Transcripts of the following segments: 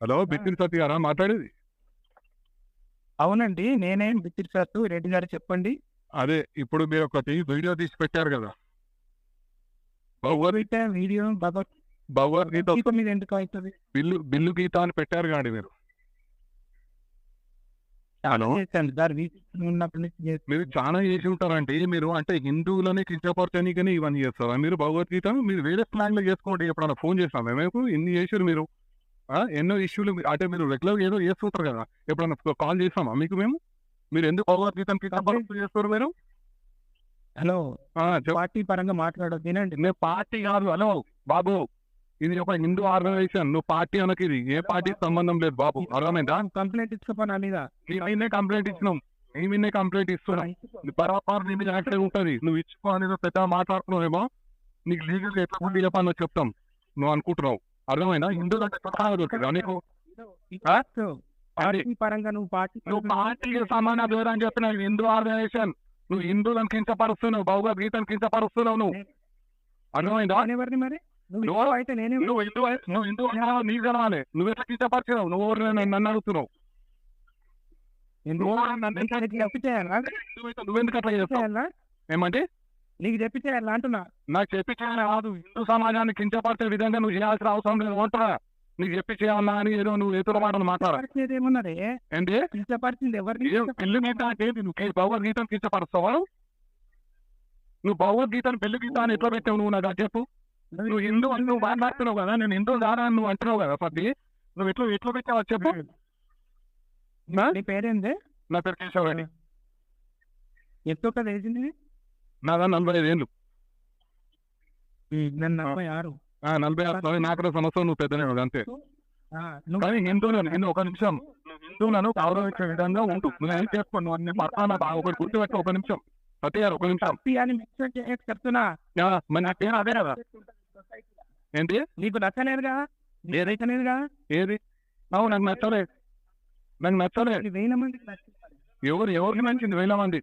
Hello Bithiri సత్య గారా మాట్లాడేది? అవునండి నేనేం బిత్తిరి సార్ రెడ్డి గారు చెప్పండి. అదే ఇప్పుడు మీరు ఒకటి వీడియో తీసి పెట్టారు కదా. భగవద్ పెట్టే వీడియో భగవద్గీత గీత మీద ఎందుకు అవుతుంది? బిల్లు బిల్లు గీత అని పెట్టారు కాండి మీరు. హలో. మీరు చాలా చేసి ఉంటారంటే మీరు అంటే హిందువులని కించపరచనీకని ఇవన్నీ చేస్తారా? మీరు భగవద్గీత మీరు వేరే ప్లాన్లో చేసుకోండి ఎప్పుడన్నా ఫోన్ చేస్తాం మేము ఇన్ని చేసారు మీరు? ఎన్నో ఇష్యూలు మీ- అంటే మీరు రెగ్యులర్ ఏదో చేస్తుంటారు కదా? ఎప్పుడన్నా కాల్ చేస్తామా మీకు మేము? మీరు ఎందుకు భగవద్గీతను కించపరుస్తూ చేస్తారు మీరు? హలో. పార్టీ పరంగా మాట్లాడదు వినండి. నేను పార్టీ కాదు హలో బాబు. ఇది ఒక హిందూ ఆర్గనైజేషన్ నువ్వు పార్టీ అనకి ఇది. ఏ పార్టీ సంబంధం లేదు బాబు. అర్థమైందా? కంప్లైంట్ ఇచ్చుకోపని మీద. నీ అయినే కంప్లైంట్ ఇచ్చినాం. నీ మీదే కంప్లైంట్ ఇస్తున్నాం. బరాబర్ నీ మీద యాక్టివ్ ఉంటుంది. నువ్వు ఇచ్చుకో అనేది పెద్ద మాట్లాడుతున్నావేమో? నీకు లీగల్ ఎట్లా గుండి చెప్పాలో చెప్తాం. నువ్వు అనుకుంటున్నావు. అర్థమైనా హిందూ అంటే స్వతహాగా దొరికిందా నీకు పరంగా నువ్వు పార్టీ నువ్వు పార్టీకి సమాన దూరం అని చెప్పిన హిందూ ఆర్గనైజేషన్. నువ్వు హిందువులను కించపరుస్తున్నావు. భగవద్గీతను కించపరుస్తున్నావు నువ్వు. అర్థమైందా? ఎవరిని మరి? నువ్వు అయితే నేనే నువ్వు హిందూ నువ్వు హిందూ అన్నావు, నీకు కలవాలి. నువ్వు ఎట్లా కించపరిచినావు? నువ్వు ఎవరు నన్ను నన్ను అడుగుతున్నావు? ఎందుకు? నువ్వు అట్లా చేస్తావు? ఏమంటే? నీకు చెప్పి చేయాలా అంటున్నా. నాకు చెప్పి చేయాలి కాదు. హిందూ సమాజాన్ని కించపరిచే విధంగా నువ్వు చేయాల్సిన అవసరం లేదు. అంటున్నా నీకు చెప్పి చేయాలన్నా అని ఏదో నువ్వు ఎదురు మాటలు మాట్లాడ పరిస్థితి ఏమున్నది? ఏంటి? కించపరిచింది ఎవరిని ఏం పెళ్ళి గీత అంటే ఏంటి? నువ్వు భగవద్గీతను కించపరుస్తావా? నువ్వు భగవద్గీతను పెళ్ళి గీత అని ఎట్లా పెట్టావు నువ్వు నాకు చెప్పు. నువ్వు హిందూ అని నువ్వు మాట్లాడుతున్నావు కదా. నేను హిందూ దారా అని నువ్వు అంటున్నావు కదా సతి నువ్వు ఎట్లా ఎట్లా పెట్టావు చెప్పు. నా? పేరేంది? నా పేరు కేశవ్ రెడ్డి ఎంతో కదా వేసింది నాదా నలభై ఐదు ఏళ్ళు. నలభై ఆరు. ఆ, నలభై ఆరు. నాలుగు సంవత్సరం నువ్వు పెద్దనే అంతే. కానీ హిందువులను హిందూ ఒక నిమిషం హిందువులను గౌరవించే విధంగా నువ్వు ఏం చేసుకో నువ్వు అన్ని పడతానా ఒకటి గుర్తుపెట్టు ఒక నిమిషం. సత్య గారు ఒక నిమిషం. చెప్తున్నా. నా పేరు అదే కదా? ఏంటి? నీకు నచ్చలేదుగా? నచ్చలేదుగా? ఏది? అవును నాకు నచ్చలే నాకు నచ్చలే ఇది వేల మందికి. ఎవరు ఎవరికి నచ్చింది వేల మంది?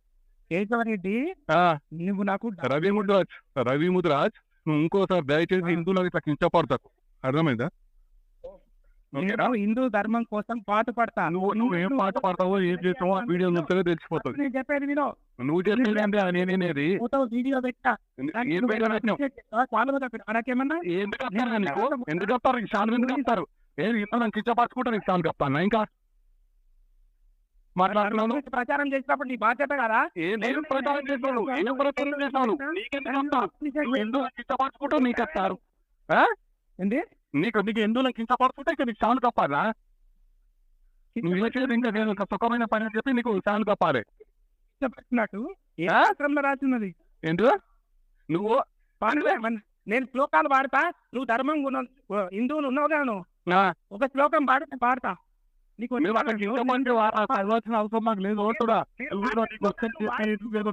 కేశవరెడ్డి నువ్వు నాకు రవి ముద్రాజ్ రవి ముద్రాజ్ నువ్వు ఇంకోసారి దయచేసి హిందువులకు ఇట్లా కించపడతాకు అర్థమైందా? నేను హిందూ ధర్మం కోసం పాట పడతా. నువ్వు నువ్వు ఏం పాట పాడతావో ఏం చేస్తావో ఆ వీడియో చూస్తే తెలిసిపోతుంది. నేను చెప్పేది వినో. నువ్వు చెప్పేది అంటే నేనేది వీడియో పెట్టా. ఏం నాకేమన్నా నీకు? ఎందుకు ఈ సాన్ ఎందుకు వస్తారు ఏది ఇంత చెప్తాను ఇంకా? ప్రచారం చేసినప్పుడు నీ బాధ్యత కదా? నేను ప్రచారం చేస్తాను? ప్రచారం నీకెందుకు నీకు వస్తారు ఆ? ఏంటి నీకు నీకు ఎందులో కించపరచుకుంటే ఇక నీకు సాన్ తప్పాలా నువ్వు చేసేది ఇంకా నేను సుఖమైన పని అని చెప్పి నీకు సాన్ తప్పాలి ఏ? శాస్త్రంలో రాసినది ఏంటి నువ్వు? నేను శ్లోకాలు పాడతా నువ్వు ధర్మం హిందువులు ఉన్నావు ఆ, ఒక శ్లోకం పాడితే పాడతా. నీకు అవసరం నాకు లేదు ఏదో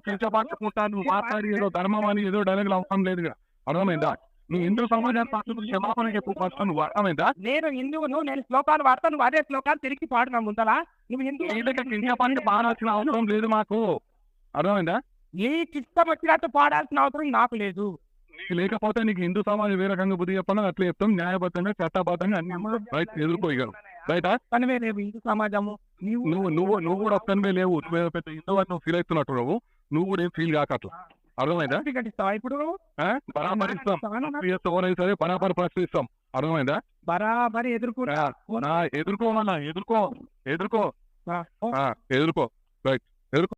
మాట్లాడి ధర్మం అని ఏదో డైలాగులు అవసరం లేదు. అర్థమైందా? నువ్వు హిందూ సమాజాన్ని పక్కన క్షమాపణ చెప్పు ఫస్ట్ నువ్వు అర్థమైందా? నేను హిందువును నేను శ్లోకాలు పాడతా నువ్వు అదే శ్లోకాలు తిరిగి పాడినా ముందలా? నువ్వు హిందూ పాడాల్సిన అవసరం లేదు మాకు. అర్థమైందా? నీకు ఇష్టం వచ్చినట్టు పాడాల్సిన అవసరం నాకు లేదు. నీకు లేకపోతే నీకు హిందూ సమాజం ఏ రకంగా బుద్ధి చెప్పాలో అట్లా చెప్తాం. న్యాయబద్ధంగా చట్టబద్ధంగా అన్ని రైట్ ఎదుర్కోగలరు. రైటా పనివే లేవు హిందూ సమాజము నీవు నువ్వు నువ్వు నువ్వు కూడా వస్తానే లేవు. నువ్వు పెద్ద హిందూ అని నువ్వు ఫీల్ అవుతున్నట్టు నువ్వు. నువ్వు కూడా ఏం ఫీల్ కాక అట్లా. అర్థమైందా? సర్టిఫికెట్ ఇస్తావా ఇప్పుడు? బరాబర్ ఇస్తాం సరే బరాబర్ ప్రశ్నిస్తాం అర్థమైందా? బరాబరి ఎదుర్కొన్నా ఆ, నా ఎదుర్కోమన్నా ఎదుర్కో ఎదుర్కో. ఎదుర్కో. రైట్ ఎదుర్కో.